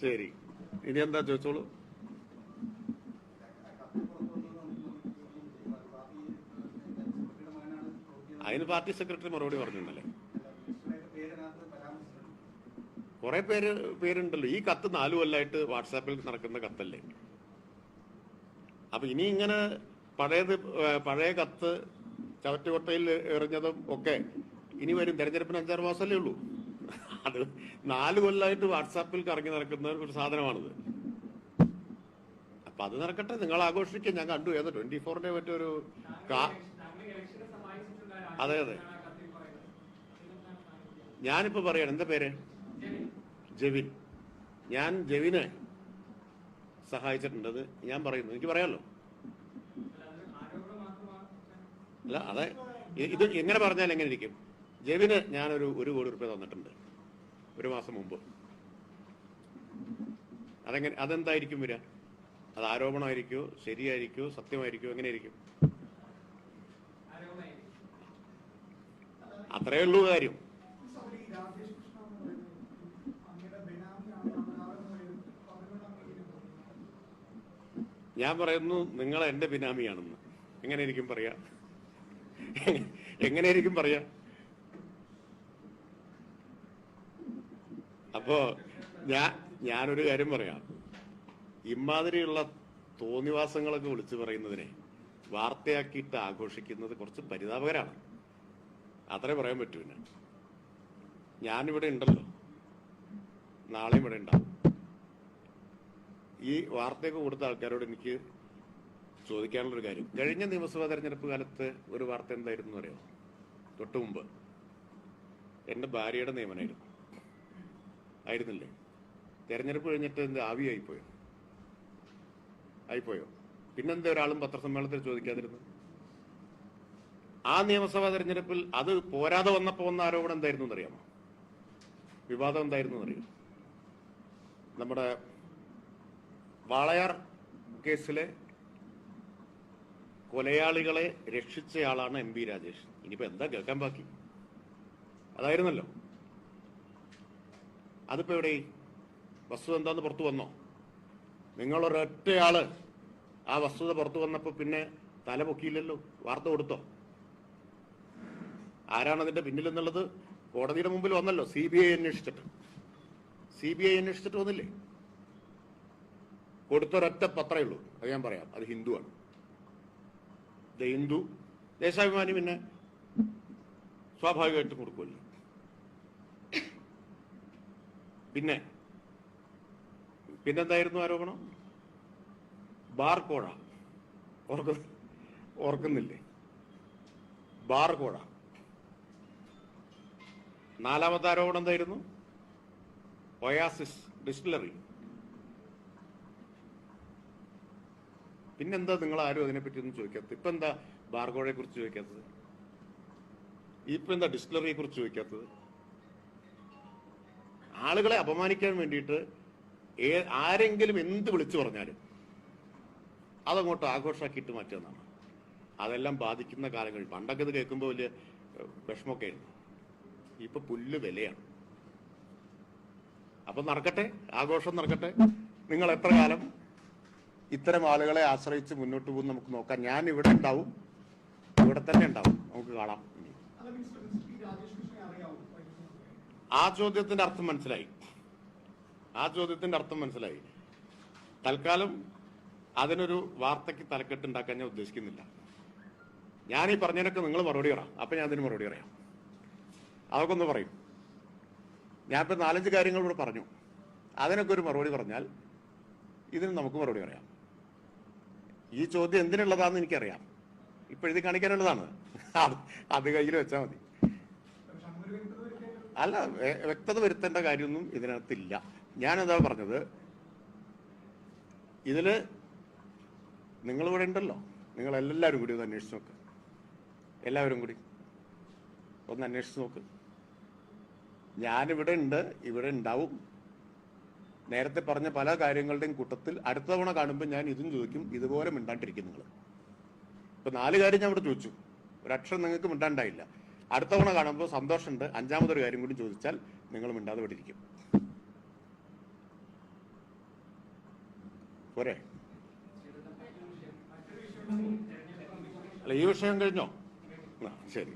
ശരി. ഇനി എന്താ ചോദിച്ചോളൂ? അതിന് പാർട്ടി സെക്രട്ടറി മറുപടി പറഞ്ഞിട്ടുണ്ടല്ലേ കുറെ പേര് പേരുണ്ടല്ലോ. ഈ കത്ത് നാലു കൊല്ലായിട്ട് വാട്സാപ്പിൽ നടക്കുന്ന കത്തല്ലേ? അപ്പൊ ഇനി ഇങ്ങനെ പഴയത് പഴയ കത്ത് ചവറ്റുകൊട്ടയിൽ എറിഞ്ഞതും ഒക്കെ ഇനി വരും. തെരഞ്ഞെടുപ്പിന് അഞ്ചാറ് മാസമല്ലേ ഉള്ളൂ. അത് നാല് കൊല്ലമായിട്ട് വാട്സാപ്പിൽ കറങ്ങി നടക്കുന്ന ഒരു സാധനമാണിത്. അപ്പൊ അത് നടക്കട്ടെ. നിങ്ങൾ ആഘോഷിക്കുക. ഞാൻ കണ്ടു. ഏതോ? ട്വന്റി ഫോറിന്റെ മറ്റൊരു അതെ അതെ. ഞാനിപ്പോ പറയാണ്. എന്താ പേര്? ജെവിൻ. ഞാൻ ജെവിനെ സഹായിച്ചിട്ടുണ്ടത് ഞാൻ പറയുന്നു. എനിക്ക് പറയാമല്ലോ അല്ല അതെ. ഇത് എങ്ങനെ പറഞ്ഞാൽ എങ്ങനെ ഇരിക്കും? ജെവിന് ഞാനൊരു ഒരു കോടി റുപ്യ തന്നിട്ടുണ്ട്. ഒരു മാസം മുമ്പ്. അതെങ്ങനെ അതെന്തായിരിക്കും വരിക? അത് ആരോപണമായിരിക്കോ ശരിയായിരിക്കോ സത്യമായിരിക്കോ എങ്ങനെയായിരിക്കും? അത്രയേ ഉള്ളൂ കാര്യം. ഞാൻ പറയുന്നു നിങ്ങൾ എന്റെ ബിനാമിയാണെന്ന്. എങ്ങനെയായിരിക്കും പറയാ? എങ്ങനെയായിരിക്കും പറയാ? അപ്പോ ഞാൻ ഞാനൊരു കാര്യം പറയാം. ഇമാതിരിയുള്ള തോന്നിവാസങ്ങളൊക്കെ വിളിച്ചു പറയുന്നതിനെ വാർത്തയാക്കിയിട്ട് ആഘോഷിക്കുന്നത് കുറച്ച് പരിതാപകരാണ്. അത്രേ പറയാൻ പറ്റൂ പിന്നെ. ഞാനിവിടെ ഉണ്ടല്ലോ. നാളെയും ഇവിടെ ഉണ്ടാവും. ഈ വാർത്തയൊക്കെ കൊടുത്ത ആൾക്കാരോട് എനിക്ക് ചോദിക്കാനുള്ളൊരു കാര്യം. കഴിഞ്ഞ നിയമസഭാ തെരഞ്ഞെടുപ്പ് കാലത്ത് ഒരു വാർത്ത എന്തായിരുന്നു അറിയോ? തൊട്ടു എന്റെ ഭാര്യയുടെ നിയമനമായിരുന്നു ആയിരുന്നില്ലേ? തെരഞ്ഞെടുപ്പ് കഴിഞ്ഞിട്ട് എന്ത് ആവിയായിപ്പോയോ ആയിപ്പോയോ? പിന്നെന്താ ഒരാളും പത്രസമ്മേളനത്തിൽ ചോദിക്കാതിരുന്നു ആ നിയമസഭാ തെരഞ്ഞെടുപ്പിൽ അത് പോരാതെ വന്നപ്പോ വന്ന ആരോപണം എന്തായിരുന്നു എന്നറിയാമോ? വിവാദം എന്തായിരുന്നു എന്നറിയോ? നമ്മുടെ വാളയാർ കേസിലെ കൊലയാളികളെ രക്ഷിച്ചയാളാണ് എം പി രാജേഷ്. ഇനിയിപ്പോ എന്താ കേൾക്കാൻ ബാക്കി? അതായിരുന്നല്ലോ. അതിപ്പോ എവിടെ? വസ്തുത എന്താന്ന് പുറത്തു വന്നോ? നിങ്ങളൊരൊറ്റയാൾ ആ വസ്തുത പുറത്തു വന്നപ്പോൾ പിന്നെ തല പൊക്കിയില്ലല്ലോ? വാർത്ത കൊടുത്തോ? ആരാണ് അതിന്റെ പിന്നിലെന്നുള്ളത് കോടതിയുടെ മുമ്പിൽ വന്നല്ലോ സി ബി ഐ അന്വേഷിച്ചിട്ട്. സി ബി ഐ അന്വേഷിച്ചിട്ട് വന്നില്ലേ? കൊടുത്തൊരൊറ്റ പത്രമേ ഉള്ളൂ. അത് ഞാൻ പറയാം. അത് ഹിന്ദുവാണ്. ദ ഹിന്ദു ദേശാഭിമാനി പിന്നെ സ്വാഭാവികമായിട്ടും കൊടുക്കുമല്ലോ പിന്നെ പിന്നെന്തായിരുന്നു ആരോപണം? ബാർ കോഴ ഓർക്ക ഓർക്കുന്നില്ലേ? ബാർ കോഴ നാലാമത്തെ ആരോപണം എന്തായിരുന്നു? Oasis distillery. പിന്നെന്താ നിങ്ങൾ ആരും അതിനെപ്പറ്റി ഒന്നും ചോദിക്കാത്തത്? ഇപ്പൊ എന്താ ബാർഗോഴയെ കുറിച്ച് ചോദിക്കാത്തത്? ഇപ്പൊ എന്താ ഡിസ്റ്റിലറിയെ കുറിച്ച് ചോദിക്കാത്തത്? ആളുകളെ അപമാനിക്കാൻ വേണ്ടിയിട്ട് ആരെങ്കിലും എന്ത് വിളിച്ചു പറഞ്ഞാലും അതങ്ങോട്ട് ആഘോഷമാക്കിയിട്ട് മാറ്റുന്നതാണ്. അതെല്ലാം ബാധിക്കുന്ന കാലങ്ങൾ പണ്ടൊക്കെ ഇത് കേൾക്കുമ്പോൾ വലിയ വിഷമമൊക്കെ ആയിരുന്നു. ഇപ്പൊ പുല്ല് വിലയാണ്. അപ്പൊ നടക്കട്ടെ ആഘോഷം നടക്കട്ടെ. നിങ്ങൾ എത്ര കാലം ഇത്തരം ആളുകളെ ആശ്രയിച്ച് മുന്നോട്ട് പോകും നമുക്ക് നോക്കാം. ഞാൻ ഇവിടെ ഉണ്ടാവും ഇവിടെ തന്നെ ഉണ്ടാവും. നമുക്ക് കാണാം. ആ ചോദ്യത്തിന്റെ അർത്ഥം മനസ്സിലായി. ആ ചോദ്യത്തിന്റെ അർത്ഥം മനസ്സിലായി. തൽക്കാലം അതിനൊരു വാർത്തയ്ക്ക് തലക്കെട്ട് ഉണ്ടാക്കാൻ ഞാൻ ഉദ്ദേശിക്കുന്നില്ല. ഞാൻ ഈ പറഞ്ഞതിനൊക്കെ നിങ്ങൾ മറുപടി പറയാം അപ്പൊ ഞാൻ അതിന് മറുപടി പറയാം. അതൊക്കെ ഒന്ന് പറയും. ഞാൻ ഇപ്പൊ നാലഞ്ച് കാര്യങ്ങൾ ഇവിടെ പറഞ്ഞു. അതിനൊക്കെ ഒരു മറുപടി പറഞ്ഞാൽ ഇതിന് നമുക്ക് മറുപടി പറയാം. ഈ ചോദ്യം എന്തിനുള്ളതാണെന്ന് എനിക്കറിയാം. ഇപ്പൊ എഴുതി കാണിക്കാനുള്ളതാണ്. അത് കയ്യിൽ വെച്ചാൽ മതി പക്ഷെ അങ്ങനെ ഒരു വ്യക്തത വരുത്തേണ്ടത് അല്ല വ്യക്തത വരുത്തേണ്ട കാര്യമൊന്നും ഇതിനകത്തില്ല. ഞാനെന്താ പറഞ്ഞത്? ഇതിൽ നിങ്ങളിവിടെ ഉണ്ടല്ലോ. നിങ്ങൾ എല്ലാവരും കൂടി ഒന്ന് അന്വേഷിച്ച് നോക്ക്. എല്ലാവരും കൂടി ഒന്ന് അന്വേഷിച്ച് നോക്ക്. ഞാനിവിടെ ഉണ്ട് ഇവിടെ ഉണ്ടാവും. നേരത്തെ പറഞ്ഞ പല കാര്യങ്ങളുടെയും കൂട്ടത്തിൽ അടുത്ത തവണ കാണുമ്പോൾ ഞാൻ ഇതും ചോദിക്കും ഇതുപോലെ മിണ്ടാണ്ടിരിക്കും നിങ്ങൾ ഇപ്പൊ നാല് കാര്യം ഞാൻ ഇവിടെ ചോദിച്ചു. ഒരക്ഷരം നിങ്ങൾക്ക് മിണ്ടാണ്ടായില്ല. അടുത്ത തവണ കാണുമ്പോൾ സന്തോഷമുണ്ട്. അഞ്ചാമതൊരു കാര്യം കൂടി ചോദിച്ചാൽ നിങ്ങൾ മിണ്ടാതെ വിട്ടിരിക്കും പോരെ? അല്ല ഈ വിഷയം കഴിഞ്ഞോ? ആ ശരി.